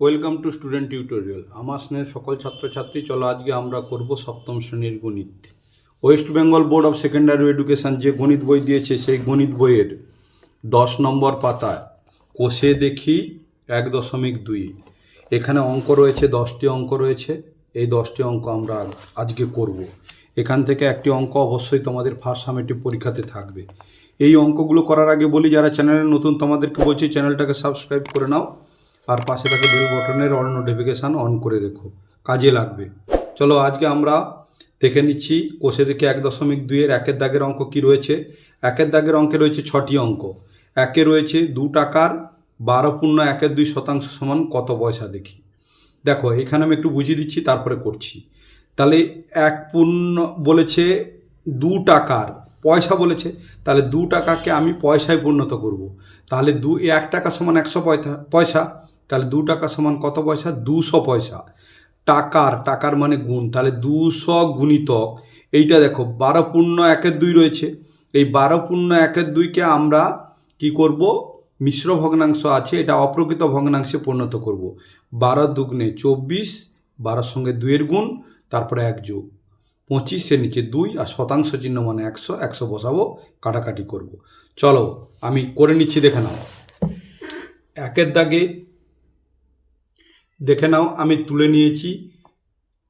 Welcome to student tutorial. আমার স্নেহের সকল ছাত্রছাত্রী, চলো আজকে আমরা করব সপ্তম শ্রেণির গণিত। West Bengal Board of Secondary Education যে গণিত বই দিয়েছে, সেই গণিত বইয়ের দশ নম্বর পাতায় কোষে দেখি এক দশমিক দুই। এখানে অঙ্ক রয়েছে, দশটি অঙ্ক রয়েছে। এই দশটি অঙ্ক আমরা আজকে করব। এখান থেকে একটি অঙ্ক অবশ্যই তোমাদের ফার্স্ট সামেটিভ পরীক্ষাতে থাকবে। এই অঙ্কগুলো করার আগে বলি, যারা চ্যানেলে নতুন, তোমাদেরকে বলছি চ্যানেলটাকে সাবস্ক্রাইব করে নাও। আর পাশে থাকে বেল বটনের অল নোটিফিকেশান অন করে রেখো। কাজে লাগবে। চলো আজকে আমরা দেখে নিচ্ছি কোষে দেখে এক দশমিক দুইয়ের একের দাগের অঙ্ক কি রয়েছে? একের দাগের অঙ্কে রয়েছে ছটি অঙ্ক। একে রয়েছে দু টাকার বারো পূর্ণ একের দুই শতাংশ সমান কত পয়সা দেখি। দেখো, এখানে আমি একটু বুঝিয়ে দিচ্ছি, তারপরে করছি। তাহলে এক পূর্ণ বলেছে দু টাকার পয়সা বলেছে, তাহলে দু টাকাকে আমি পয়সায় পরিণত করব। তাহলে দু, এক টাকা সমান একশো পয়সা পয়সা তাহলে দু টাকা সমান কত পয়সা? দুশো পয়সা। টাকার টাকার মানে গুণ। তাহলে দুশো গুণিতক। এইটা দেখো, বারো পূর্ণ একের দুই রয়েছে। এই বারো পূর্ণ একের দুইকে আমরা কি করব? মিশ্র ভগ্নাংশ আছে, এটা অপ্রকৃত ভগ্নাংশে পরিণত করব। বারো দুগুণে চব্বিশ, বারোর সঙ্গে দুইয়ের গুণ, তারপরে এক যোগ। পঁচিশের নিচে দুই, আর শতাংশ চিহ্ন মানে একশো একশো বসাবো, কাটাকাটি করব। চলো, আমি করে নিচ্ছি, দেখে নাও। একের দাগে দেখে নাও, আমি তুলে নিয়েছি।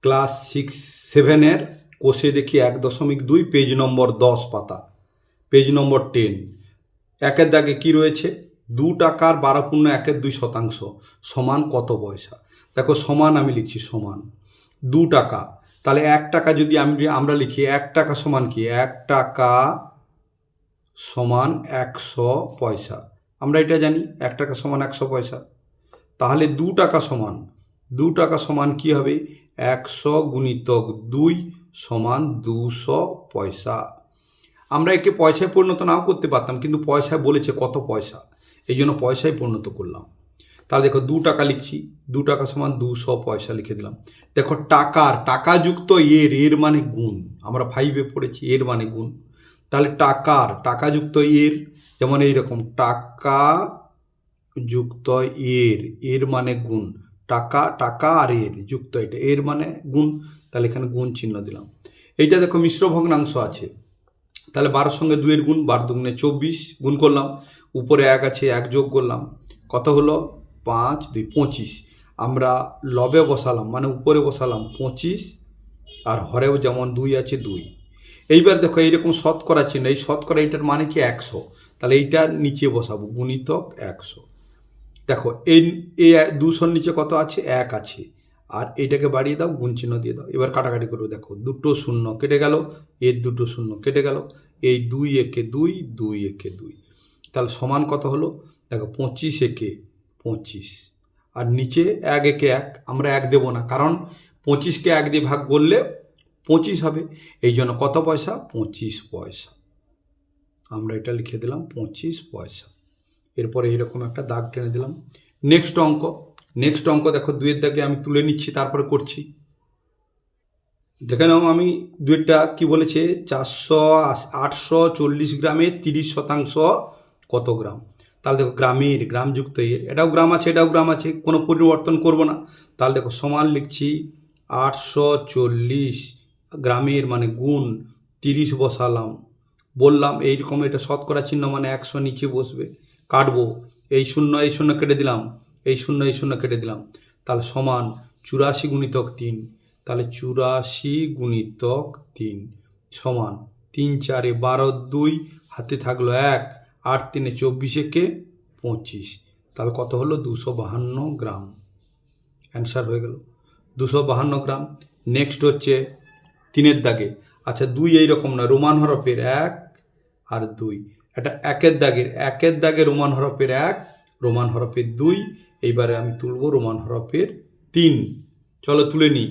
ক্লাস সিক্স সেভেনের কোষে দেখি এক দশমিক দুই, পেজ নম্বর দশ পাতা, পেজ নম্বর টেন। একের দাগে কি রয়েছে? দু টাকার বারো পূর্ণ একের দুই শতাংশ, সমান কত পয়সা? দেখো, সমান আমি লিখছি সমান। দু টাকা, তাহলে এক টাকা যদি আমি আমরা লিখি, এক টাকা সমান কি? এক টাকা সমান একশো পয়সা। আমরা এটা জানি, এক টাকা সমান একশো পয়সা। তাহলে দু টাকা সমান, দু টাকা সমান কি হবে? একশো গুণিতক দুই সমান দুশো পয়সা। আমরা একে পয়সায় পরিণত নাও করতে পারতাম, কিন্তু পয়সায় বলেছে কত পয়সা? এই জন্য পয়সায় পরিণত করলাম। তাহলে দেখো দু টাকা লিখছি, দু টাকা সমান দুশো পয়সা লিখে দিলাম। দেখো টাকার টাকা যুক্ত এর এর মানে গুণ। আমরা ফাইভে পড়েছি, এর মানে গুণ। তাহলে টাকার, টাকা যুক্ত এর, যেমন এইরকম, টাকা যুক্ত এর এর মানে গুণ। টাকা টাকা আর এর, যুক্ত এটা। এর মানে গুণ। তাহলে এখানে গুণ চিহ্ন দিলাম। এইটা দেখো মিশ্র ভগ্নাংশ আছে। তাহলে বারোর সঙ্গে দুইয়ের গুণ, বার দুগুণে চব্বিশ, গুণ করলাম। উপরে এক আছে, এক যোগ করলাম। কত হলো? পাঁচ, দুই, পঁচিশ। আমরা লবে বসালাম মানে উপরে বসালাম পঁচিশ, আর হরেও যেমন দুই আছে, দুই। এইবার দেখো এইরকম শতকরা চিহ্ন, এই শতকরা এইটার মানে কি একশো? তাহলে এইটা নিচে বসাবো, গুণিতক একশো। দেখো, এই এই দুশোর নিচে কত আছে? এক আছে। আর এইটাকে বাড়িয়ে দাও, গুণ চিহ্ন দিয়ে দাও। এবার কাটাকাটি করবে, দেখো, দুটো শূন্য কেটে গেল, এর দুটো শূন্য কেটে গেল, এই দুই একে দুই দুই একে দুই। তাহলে সমান কত হলো? দেখো, পঁচিশ একে পঁচিশ। আর নিচে এক একে এক, আমরা এক দেবো না, কারণ পঁচিশকে এক দিয়ে ভাগ করলে পঁচিশ হবে। এই জন্য কত পয়সা? পঁচিশ পয়সা। আমরা এটা লিখে দিলাম, পঁচিশ পয়সা। এরপরে এইরকম একটা দাগ টেনে দিলাম। নেক্সট অঙ্ক। নেক্সট অঙ্ক দেখো দুয়ের দাগে আমি তুলে নিচ্ছি, তারপরে করছি। দেখে নাও আমি দুয়েরটা কি বলেছে, চারশো আটশো চল্লিশ গ্রামে তিরিশ শতাংশ কত গ্রাম? তাহলে দেখো, গ্রামের, গ্রামযুক্ত এর এটাও গ্রাম আছে, এটাও গ্রাম আছে, কোনো পরিবর্তন করব না। তাহলে দেখো, সমান লিখছি, আটশো চল্লিশ গ্রামের মানে গুণ তিরিশ বসালাম। বললাম, এইরকম এটা শতকরা চিহ্ন মানে একশো নিচে বসবে। কাটবো। এই শূন্য এই শূন্য কেটে দিলাম। এই শূন্য এই শূন্য কেটে দিলাম। তাহলে সমান চুরাশি গুণিতক তিন। তাহলে চুরাশি গুণিতক তিন। সমান তিন, চারে বারো, দুই, হাতে থাকল এক, আট, তিনে চব্বিশে কে পঁচিশ। তাহলে কত হলো? দুশো বাহান্ন গ্রাম। অ্যান্সার হয়ে গেল। দুশো বাহান্ন গ্রাম। নেক্সট হচ্ছে তিনের দাগে। আচ্ছা দুই এইরকম না, রোমান হরফের এক আর দুই। এটা একের দাগের, একের দাগে রোমান হরফের এক, রোমান হরফের দুই, এইবারে আমি তুলব রোমান হরফের তিন। চলো তুলে নিই।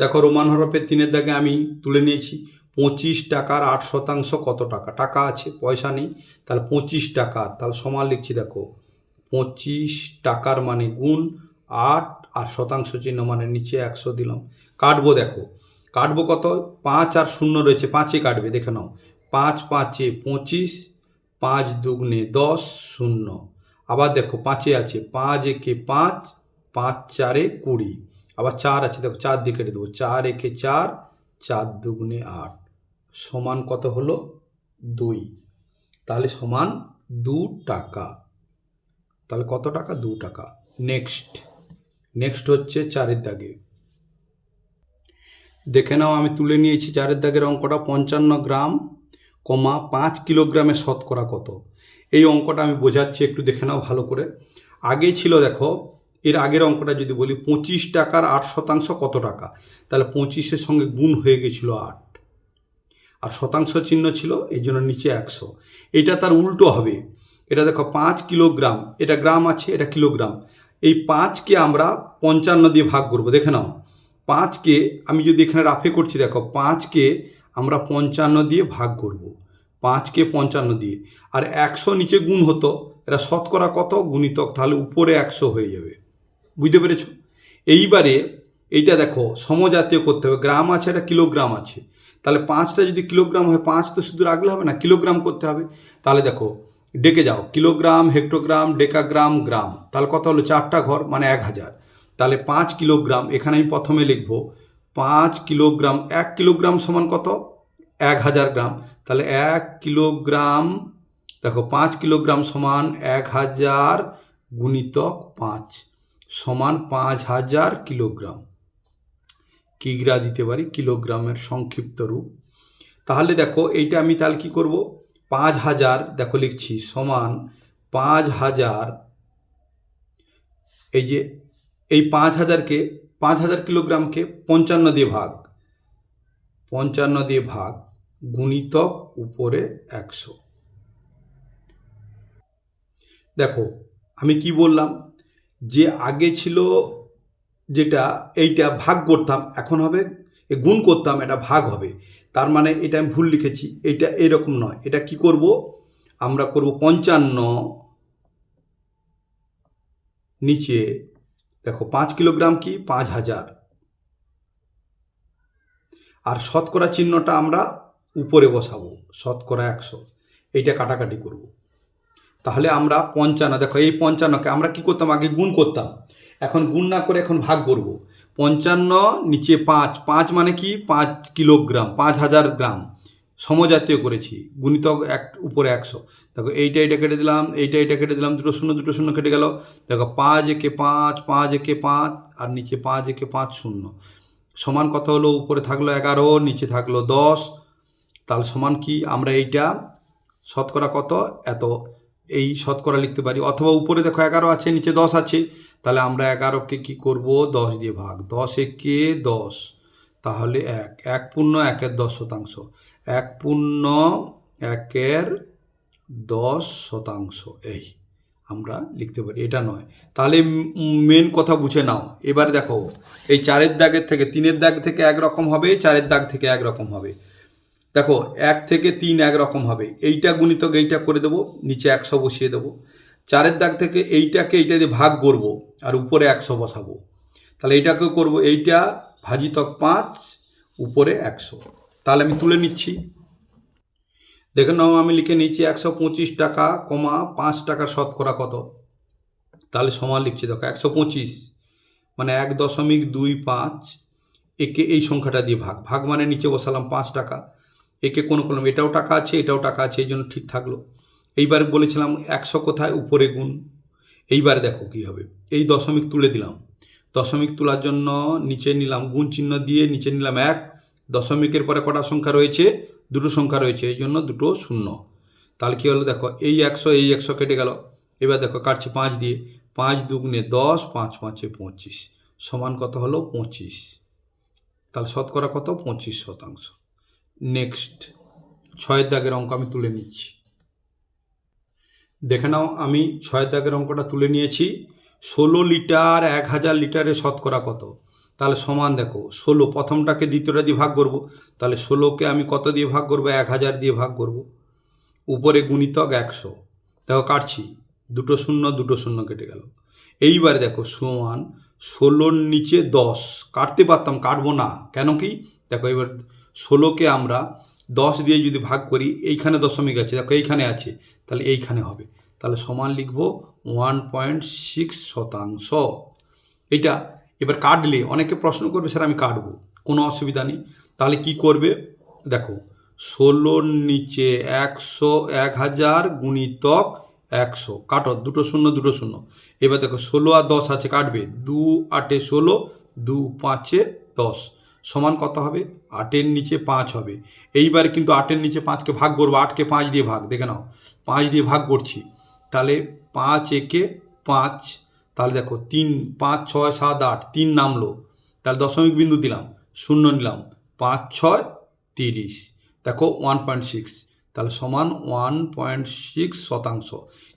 দেখো রোমান হরফের তিনের দাগে আমি তুলে নিয়েছি, পঁচিশ টাকার আট শতাংশ কত টাকা? টাকা আছে, পয়সা নেই, তাহলে পঁচিশ টাকার, তাহলে সমান লিখছি দেখো। পঁচিশ টাকার মানে গুণ আট, আর শতাংশ চিহ্ন মানে নিচে একশো দিলাম। কাটবো দেখো, কাটবো কত? পাঁচ আর শূন্য রয়েছে পাঁচে কাটবে, দেখে নাও। পাঁচ পাঁচে পঁচিশ, পাঁচ দুগুণে দশ শূন্য। আবার দেখো পাঁচে আছে, পাঁচ একে পাঁচ পাঁচ চারে কুড়ি। আবার চার আছে, দেখো চার দিয়ে দেবো, চার একে চার চার দুগুণে আট। সমান কত হলো? দুই। তাহলে সমান দু টাকা। তাহলে কত টাকা? দু টাকা। নেক্সট। নেক্সট হচ্ছে চারের দাগে। দেখে নাও, আমি তুলে নিয়েছি চারের দাগের অঙ্কটা, পঞ্চান্ন গ্রাম। কমা পাঁচ কিলোগ্রামের শতকরা কত? এই অঙ্কটা আমি বোঝাচ্ছি, একটু দেখে নাও ভালো করে। আগে ছিল দেখো, এর আগের অঙ্কটা যদি বলি, পঁচিশ টাকার আট শতাংশ কত টাকা? তাহলে পঁচিশের সঙ্গে গুণ হয়ে গেছিল আট। আর শতাংশ চিহ্ন ছিল এই জন্য নিচে একশো। এটা তার উল্টো হবে। এটা দেখো, পাঁচ কিলোগ্রাম। এটা গ্রাম আছে, এটা কিলোগ্রাম। এই পাঁচকে আমরা পঞ্চান্ন দিয়ে ভাগ করব। দেখে নাও, পাঁচকে আমি যদি এখানে রাফে করছি, দেখো, পাঁচকে আমরা পঞ্চান্ন দিয়ে ভাগ করব। পাঁচকে পঞ্চান্ন দিয়ে। আর একশো নিচে গুণ হতো, এটা শতকরা কত? গুণিতক, তাহলে উপরে একশো হয়ে যাবে। বুঝতে পেরেছ? এইবারে এইটা দেখো, সমজাতীয় করতে হবে। গ্রাম আছে এটা কিলোগ্রাম আছে। তাহলে পাঁচটা যদি কিলোগ্রাম হয়, পাঁচ তো শুধু রাখলে হবে না, কিলোগ্রাম করতে হবে। তাহলে দেখো, ডেকে যাও, কিলোগ্রাম, হেক্টোগ্রাম, ডেকাগ্রাম, গ্রাম। তাহলে কত হলো? চারটা ঘর মানে এক হাজার। তাহলে পাঁচ কিলোগ্রাম, এখানে আমি প্রথমে লিখব পাঁচ কিলোগ্রাম, এক কিলোগ্রাম সমান কত? এক হাজার গ্রাম। তাহলে এক কিলোগ্রাম, দেখো পাঁচ কিলোগ্রাম সমান এক হাজার গুণিতক পাঁচ, সমান পাঁচ হাজার কিলোগ্রাম। কিগ্রা দিতে পারি, কিলোগ্রামের সংক্ষিপ্ত রূপ। তাহলে দেখো এইটা আমি তাহলে কী করব? পাঁচ হাজার, দেখো লিখছি, সমান পাঁচ হাজার, এই যে, এই পাঁচ হাজারকে পাঁচ হাজার কিলোগ্রামকে পঞ্চান্ন দিয়ে ভাগ। পঞ্চান্ন দিয়ে ভাগ গুণিতক উপরে একশো। দেখো, আমি কি বললাম? যে আগে ছিল যেটা, এইটা ভাগ করতাম, এখন হবে, এ গুণ করতাম, এটা ভাগ হবে। তার মানে এটা আমি ভুল লিখেছি, এটা এরকম নয়। এটা কি করব? আমরা করব পঞ্চান্ন নিচে দেখো, পাঁচ কিলোগ্রাম কি? পাঁচ হাজার। আর শতকরা চিহ্নটা আমরা উপরে বসাবো, শতকরা একশো। এইটা কাটাকাটি করব। তাহলে আমরা পঞ্চান্ন, দেখো, এই পঞ্চান্নকে আমরা কি করতাম? আগে গুণ করতাম। এখন গুণ না করে এখন ভাগ করব। পঞ্চান্ন নিচে পাঁচ পাঁচ মানে কি? পাঁচ কিলোগ্রাম, পাঁচ হাজার গ্রাম। সমজাতীয় করেছি, গুণিতক এক, উপরে একশো। দেখো এইটা এটা কেটে দিলাম, এইটা এটা কেটে দিলাম, দুটো শূন্য দুটো শূন্য কেটে গেল। দেখো পাঁচ একে পাঁচ পাঁচ একে পাঁচ, আর নিচে পাঁচ একে পাঁচ শূন্য। সমান কত হলো? উপরে থাকল এগারো, নিচে থাকল দশ। তাহলে সমান কি? আমরা এইটা শতকরা কত? এত। এই শতকরা লিখতে পারি। অথবা উপরে দেখো এগারো আছে, নিচে দশ আছে। তাহলে আমরা এগারোকে কি করব? দশ দিয়ে ভাগ। দশ একে দশ। তাহলে এক। এক পূর্ণ একের দশ শতাংশ। এক পূর্ণ একের দশ শতাংশ। এই, আমরা লিখতে পারি। এটা নয়। তাহলে মেন কথা বুঝে নাও। এবার দেখো, এই চারের দাগের থেকে তিনের দাগ থেকে একরকম হবে, চারের দাগ থেকে একরকম হবে। দেখো, এক থেকে তিন একরকম হবে। এইটা গুণিতক এইটা করে দেবো, নিচে একশো বসিয়ে দেবো। চারের দাগ থেকে এইটাকে এইটা দিয়ে ভাগ করব, আর উপরে একশো বসাবো। তাহলে এইটাকেও করব। এইটা ভাজিতক পাঁচ, উপরে একশো। তাহলে আমি তুলে নিচ্ছি। দেখে নাও, আমি লিখে নিচ্ছি একশো পঁচিশ টাকা কমা পাঁচ টাকা শতকরা কত। তাহলে সমান লিখছি, দেখো, একশো পঁচিশ মানে এক দশমিক দুই পাঁচ। একে এই সংখ্যাটা দিয়ে ভাগ। ভাগ মানে নিচে বসালাম পাঁচ টাকা। একে কোনো কোনো, এটাও টাকা আছে, এটাও টাকা আছে, এই জন্য ঠিক থাকল। এইবার বলেছিলাম একশো কোথায়? উপরে গুণ। এইবার দেখো কী হবে। এই দশমিক তুলে দিলাম। দশমিক তোলার জন্য নিচে নিলাম, গুণ চিহ্ন দিয়ে নিচে নিলাম এক, দশমিকের পরে কটা সংখ্যা রয়েছে? দুটো সংখ্যা রয়েছে, এই জন্য দুটো শূন্য। তাহলে কী হলো দেখো, এই একশো এই একশো কেটে গেল। এবার দেখো, কাটছি পাঁচ দিয়ে, পাঁচ দুগুণে দশ, পাঁচ পাঁচে পঁচিশ, সমান কত হলো? পঁচিশ। তাহলে শতকরা কত? পঁচিশ শতাংশ। নেক্সট, ছয়ের দাগের অঙ্ক আমি তুলে নিচ্ছি। দেখে নাও, আমি ছয়ের দাগের অঙ্কটা তুলে নিয়েছি। ষোলো লিটার, এক হাজার লিটারে শতকরা কত? তাহলে সমান দেখো, ষোলো। প্রথমটাকে দ্বিতীয়টা দিয়ে ভাগ করব, তাহলে ষোলোকে আমি কত দিয়ে ভাগ করব? এক হাজার দিয়ে ভাগ করব। উপরে গুণিতক একশো। দেখো কাটছি, দুটো শূন্য দুটো শূন্য কেটে গেল। এইবারে দেখো সমান ষোলোর নিচে দশ। কাটতে পারতাম, কাটবো না। কেন কি? দেখো এবার ষোলোকে আমরা দশ দিয়ে যদি ভাগ করি, এইখানে দশমিক আছে। দেখো এইখানে আছে, তাহলে এইখানে হবে। তাহলে সমান লিখব ওয়ান পয়েন্ট সিক্স শতাংশ। এটা এবার কাটলে অনেকে প্রশ্ন করবে, স্যার, আমি কাটবো। কোনো অসুবিধা নেই। তাহলে কি করবে? দেখো, ষোলোর নিচে একশো, এক হাজার গুণিতক একশো। কাটো, দুটো শূন্য দুটো শূন্য। এবার দেখো, ষোলো আর দশ আছে, কাটবে। দু আটে ষোলো, দু পাঁচে দশ। সমান কত হবে? আটের নিচে পাঁচ হবে। এইবার কিন্তু আটের নিচে পাঁচকে ভাগ করব, আটকে পাঁচ দিয়ে ভাগ। দেখে নাও, পাঁচ দিয়ে ভাগ করছি। তাহলে পাঁচ একে পাঁচ, তাহলে দেখো তিন, পাঁচ, ছয়, সাত, আট, তিন নামলো। তাহলে দশমিক বিন্দু দিলাম, শূন্য নিলাম, পাঁচ, ছয়, তিরিশ। দেখো ওয়ান পয়েন্ট সিক্স, তাহলে সমান ওয়ান পয়েন্ট সিক্স শতাংশ।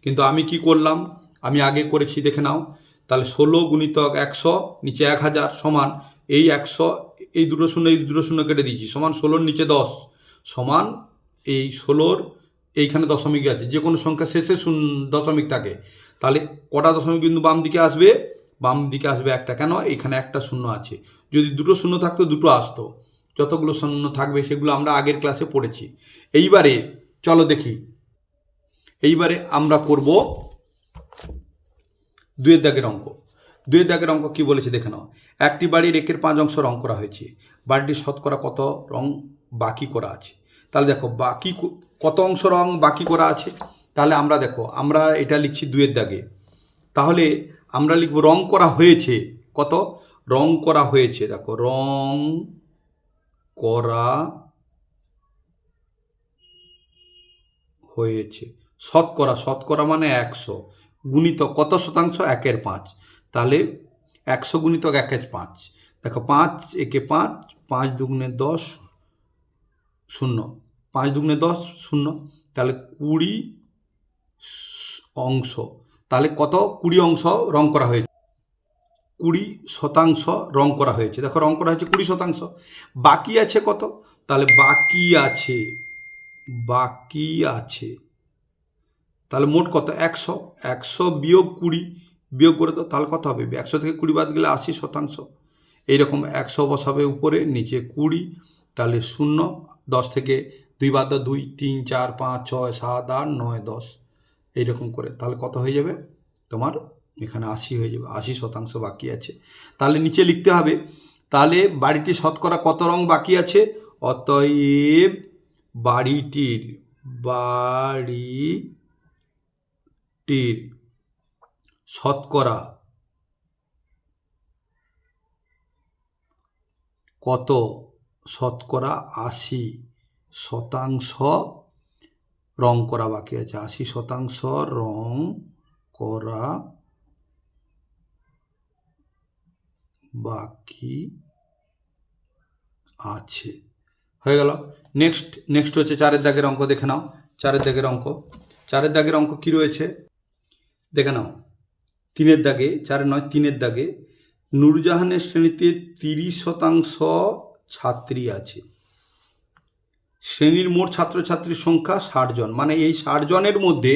কিন্তু আমি কি করলাম? আমি আগে করেছি, দেখে নাও। তাহলে ষোলো গুণিতক একশো, নিচে এক হাজার সমান এই একশো, এই দুটো শূন্য, এই দুটো শূন্য কেটে দিয়েছি। সমান ষোলোর নিচে দশ, সমান এই ষোলোর এইখানে দশমিক আছে, যে কোনো সংখ্যা শেষে শূন্য, দশমিক থাকে, তাহলে কটা দশমিক বিন্দু বাম দিকে আসবে? বাম দিকে আসবে একটা কেন? এখানে একটা শূন্য আছে। যদি দুটো শূন্য থাকতো, দুটো আসতো। যতগুলো শূন্য থাকবে, সেগুলো আমরা আগের ক্লাসে পড়েছি। এইবারে চলো দেখি। এইবারে আমরা করব দুয়ের দাগের অঙ্ক। দুয়ের দাগের অঙ্ক কি বলেছে দেখে নাও। একটি বাড়ির একের পাঁচ অংশ রং করা হয়েছে। বাড়িটির শতকরা কত রং বাকি করা আছে? তাহলে দেখো, বাকি কত অংশ রং বাকি করা আছে? তাহলে আমরা দেখো, আমরা এটা লিখছি দুয়ের দাগে। তাহলে আমরা লিখব রং করা হয়েছে। কত? রং করা হয়েছে। দেখো, রং করা হয়েছে। শতকরা শতকরা মানে একশো। গুণিত কত শতাংশ? একের পাঁচ। তাহলে একশো গুণিতক একের পাঁচ। দেখো, পাঁচ, একে পাঁচ পাঁচ দুগুণে দশ শূন্য। পাঁচ দুগুণে দশ, শূন্য। তাহলে কুড়ি অংশ। তাহলে কত? কুড়ি অংশ রং করা হয়েছে। কুড়ি শতাংশ রং করা হয়েছে। দেখো রং করা হয়েছে কুড়ি শতাংশ। বাকি আছে কত? তাহলে বাকি আছে। বাকি আছে। তাহলে মোট কত? একশো। একশো বিয়োগ কুড়ি বিয়োগ করে দাও, তাহলে কত হবে? একশো থেকে কুড়ি বাদ গেলে আশি শতাংশ। এইরকম একশো বসাবে উপরে, নিচে কুড়ি। তাহলে শূন্য, দশ থেকে দুই বাদ দুই, তিন, চার, পাঁচ, ছয়, সাত, আট, নয়, দশ। এইরকম করে। তাহলে কত হয়ে যাবে? তোমার এখানে আশি হয়ে যাবে। আশি শতাংশ বাকি আছে। তাহলে নিচে লিখতে হবে, তাহলে বাড়িটি শতকরা কত রং বাকি আছে? অতএব বাড়িটির বাড়িটির শতকরা কত? শতকরা আশি শতাংশ রং করা বাকি আছে। আশি শতাংশ রং করা বাকি আছে। হয়ে গেল। নেক্সট নেক্সট হচ্ছে চারের দাগের অঙ্ক, দেখে নাও। চারের দাগের অঙ্ক। চারের দাগের অঙ্ক কি রয়েছে? দেখে নাও। তিনের দাগে, চারের নয়, তিনের দাগে নূরজাহানের শ্রেণীতে তিরিশ শতাংশ ছাত্রী আছে। শ্রেণির মোট ছাত্রছাত্রীর সংখ্যা ষাট জন। মানে এই ষাট জনের মধ্যে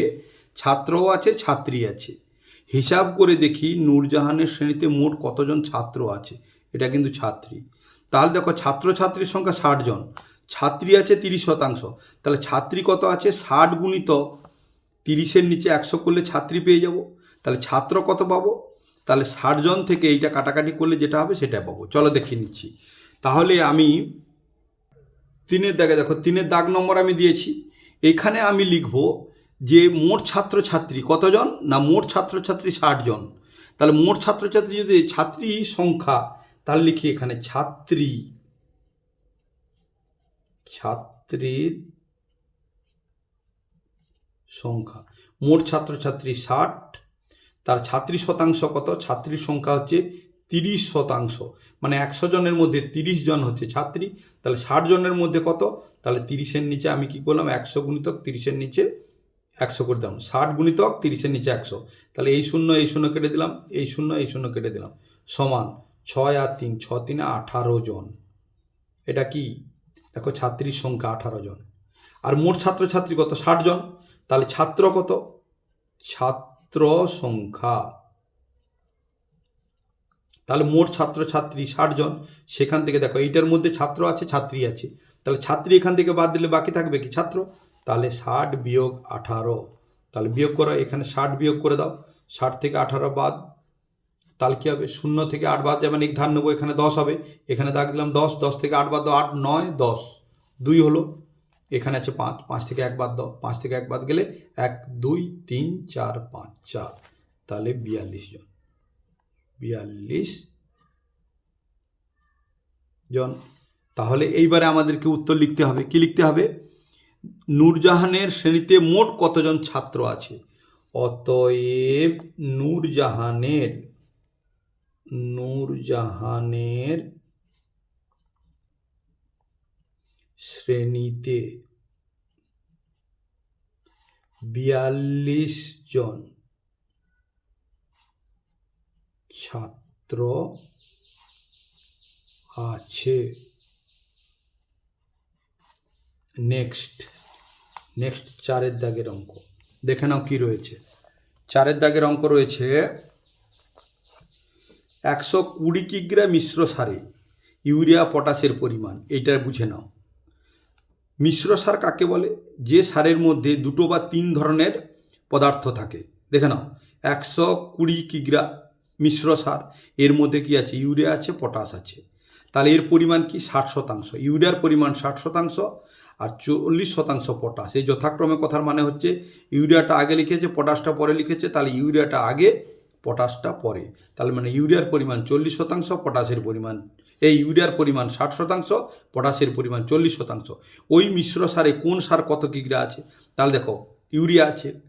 ছাত্রও আছে, ছাত্রী আছে। হিসাব করে দেখি নূরজাহানের শ্রেণীতে মোট কতজন ছাত্র আছে। এটা কিন্তু ছাত্রী। তাহলে দেখো ছাত্রছাত্রীর সংখ্যা ষাট জন। ছাত্রী আছে তিরিশ শতাংশ। তাহলে ছাত্রী কত আছে? ষাট গুণিত তিরিশের নিচে একশো করলে ছাত্রী পেয়ে যাব। তাহলে ছাত্র কত পাবো? তাহলে ষাট জন থেকে এইটা কাটাকাটি করলে যেটা হবে সেটা পাবো। চলো দেখে নিচ্ছি। তাহলে আমি তিনের দাগে, দেখো, তিনের দাগ নম্বর আমি দিয়েছি। এখানে আমি লিখব যে মোট ছাত্রছাত্রী কতজন না মোট ছাত্রছাত্রী ষাট জন তাহলে মোট ছাত্রছাত্রী যদি ছাত্রী সংখ্যা, তাহলে লিখি এখানে ছাত্রী। ছাত্রীর সংখ্যা। মোট ছাত্রছাত্রী ষাট, তার ছাত্রী শতাংশ কত? ছাত্রীর সংখ্যা হচ্ছে তিরিশ শতাংশ। মানে একশো জনের মধ্যে তিরিশ জন হচ্ছে ছাত্রী, তাহলে ষাট জনের মধ্যে কত? তাহলে তিরিশের নিচে আমি কি করলাম? একশো গুণিতক তিরিশের নিচে একশো করে দিলাম। ষাট গুণিতক তিরিশের নিচে একশো। তাহলে এই শূন্য এই শূন্য কেটে দিলাম। এই শূন্য এই শূন্য কেটে দিলাম। সমান ছয় আর তিন ছ তিনে আঠারো জন। এটা কি? দেখো ছাত্রীর সংখ্যা আঠারো জন। আর মোট ছাত্রছাত্রী কত? ষাট জন। তাহলে ছাত্র কত? ছাত্র সংখ্যা তাহলে মোট ছাত্রছাত্রী ষাট জন, সেখান থেকে দেখো এইটার মধ্যে ছাত্র আছে, ছাত্রী আছে। তাহলে ছাত্রী এখান থেকে বাদ দিলে বাকি থাকবে কি ছাত্র? তাহলে ষাট বিয়োগ আঠারো। তাহলে বিয়োগ করো, এখানে ষাট বিয়োগ করে দাও। ষাট থেকে আঠারো বাদ, তাহলে কী হবে? শূন্য থেকে আট বাদ যাবেন এক ধান নেব, এখানে দশ হবে। এখানে দাগ দিলাম দশ দশ থেকে আট বাদ দাও, আট, নয়, দশ। দুই হলো, এখানে আছে পাঁচ পাঁচ থেকে এক বাদ দাও। পাঁচ থেকে এক বাদ গেলে এক, দুই, তিন, চার, পাঁচ, চার। তাহলে বিয়াল্লিশ জন। বিয়াল্লিশ। জন, তাহলে এইবারে আমাদেরকে উত্তর লিখতে হবে। কি লিখতে হবে? নূরজাহানের শ্রেণীতে মোট কতজন ছাত্র আছে? অতএব নূরজাহানের নূরজাহানের শ্রেণীতে বিয়াল্লিশ জন ছাত্র আছে। নেক্সট নেক্সট চারের দাগের অঙ্ক। দেখে নাও কি রয়েছে। চারের দাগের অঙ্ক রয়েছে, একশো কুড়ি কিগ্রা মিশ্র সারে ইউরিয়া পটাশের পরিমাণ, এইটা বুঝে নাও। মিশ্র সার কাকে বলে? যে সারের মধ্যে দুটো বা তিন ধরনের পদার্থ থাকে। দেখে নাও, একশো কুড়ি কিগ্রা মিশ্র সার। এর মধ্যে কি আছে? ইউরিয়া আছে, পটাশ আছে। তাহলে এর পরিমাণ কি? ষাট শতাংশ। ইউরিয়ার পরিমাণ ষাট শতাংশ আর চল্লিশ শতাংশ পটাশ। এই যথাক্রমে কথার মানে হচ্ছে, ইউরিয়াটা আগে লিখেছে, পটাশটা পরে লিখেছে, তাহলে ইউরিয়াটা আগে, পটাশটা পরে। তাহলে মানে ইউরিয়ার পরিমাণ চল্লিশ শতাংশ, পটাশের পরিমাণ, এই ইউরিয়ার পরিমাণ ষাট শতাংশ, পটাশের পরিমাণ চল্লিশ শতাংশ। ওই মিশ্র সারে কোন সার কত কিগ্রা আছে? তাহলে দেখো, ইউরিয়া আছে,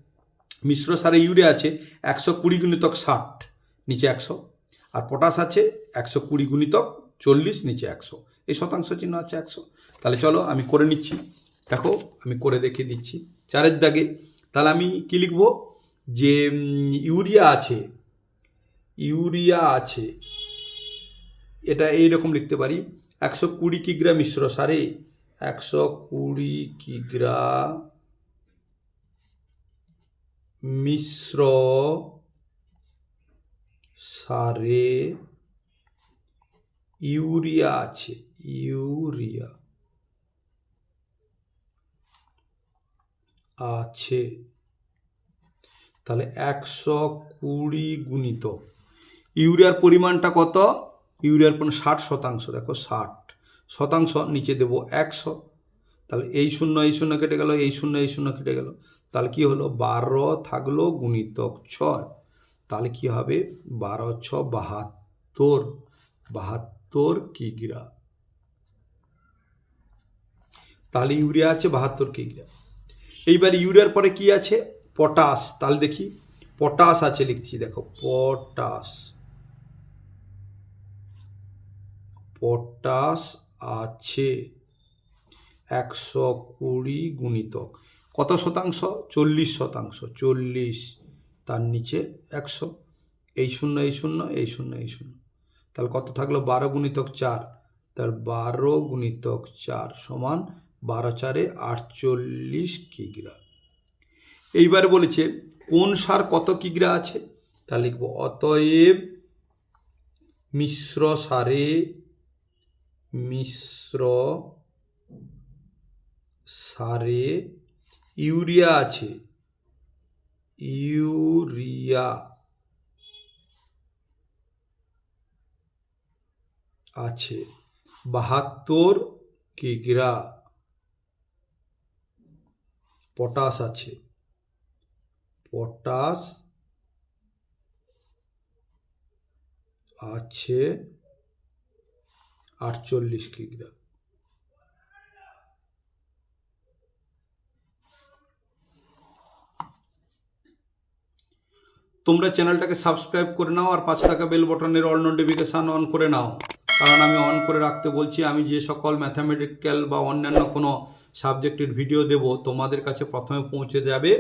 মিশ্র সারে ইউরিয়া আছে একশো কুড়ি গুণিতক ষাট। নিচে একশো। আর পটাশ আছে একশো কুড়ি গুণিতক চল্লিশ, নিচে একশো। এই শতাংশ চিহ্ন আছে একশো। তাহলে চলো আমি করে নিচ্ছি। দেখো, আমি করে দেখিয়ে দিচ্ছি। চারের দাগে। তাহলে আমি কী লিখব? যে ইউরিয়া আছে ইউরিয়া আছে, এটা এইরকম লিখতে পারি। একশো কুড়ি কিগ্রা মিশ্র সারে, একশো কুড়ি কিগ্রা মিশ্র সারে ইউরিয়া আছে ইউরিয়া আছে। তাহলে একশো কুড়ি গুণিত, ইউরিয়ার পরিমাণটা কত? ইউরিয়ার পরিমাণ ষাট শতাংশ, দেখো ষাট শতাংশ, নিচে দেব একশো। তাহলে এই শূন্য এই শূন্য কেটে গেল, এই শূন্য এই শূন্য কেটে গেল। তাহলে কি হলো? বারো থাকল গুণিতক ছয়। তাহলে কি হবে? বারো ছ বাহাত্তর। বাহাত্তর কিগ্রা তাহলে ইউরিয়া আছে, বাহাত্তর কিগ্রা এইবার ইউরিয়ার পরে কি আছে? পটাশ। তাহলে দেখি, পটাশ আছে লিখছি, দেখো, পটাশ। পটাশ আছে একশো কুড়ি গুণিতক। কত শতাংশ? চল্লিশ শতাংশ। চল্লিশ। তার নিচে একশো। এই শূন্য এই শূন্য এই শূন্য এই শূন্য। তাহলে কত থাকল? বারো গুণিতক চার। তার বারো গুণিতক চার সমান বারো চারে আটচল্লিশ কিগ্রা। এইবারে বলেছে, কোন সার কত কিগ্রা আছে? তা লিখব, অতএব মিশ্র সারে মিশ্র সারে ইউরিয়া আছে। ইউরিয়া আছে বাহাত্তর কিগ্রা পটাশ আছে পটাশ আছে আটচল্লিশ কিগ্রা তোমরা চ্যানেলটাকে সাবস্ক্রাইব করে নাও আর পাশে থাকা বেল বটনের অল নোটিফিকেশান অন করে নাও। কারণ আমি অন করে রাখতে বলছি, আমি যে সকল ম্যাথামেটিক্যাল বা অন্যান্য কোনো সাবজেক্টের ভিডিও দেব, তোমাদের কাছে প্রথমে পৌঁছে যাবে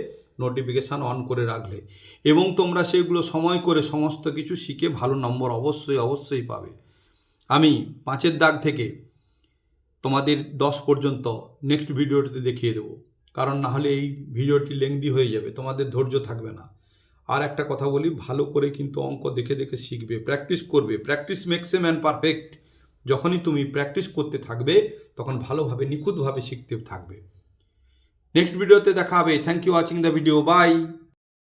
নোটিফিকেশান অন করে রাখলে। এবং তোমরা সেগুলো সময় করে সমস্ত কিছু শিখে ভালো নম্বর অবশ্যই অবশ্যই পাবে। আমি পাঁচের দাগ থেকে তোমাদের দশ পর্যন্ত নেক্সট ভিডিওটিতে দেখিয়ে দেবো। কারণ না হলে এই ভিডিওটি লেংদি হয়ে যাবে, তোমাদের ধৈর্য থাকবে না। আর একটা কথা বলি, ভালো করে কিন্তু অঙ্ক দেখে দেখে শিখবে প্র্যাকটিস করবে। Practice makes a man perfect যখনই তুমি প্র্যাকটিস করতে থাকবে, তখন ভালোভাবে, নিখুঁতভাবে শিখতে থাকবে। নেক্সট ভিডিওতে দেখা হবে। Thank you watching the video bye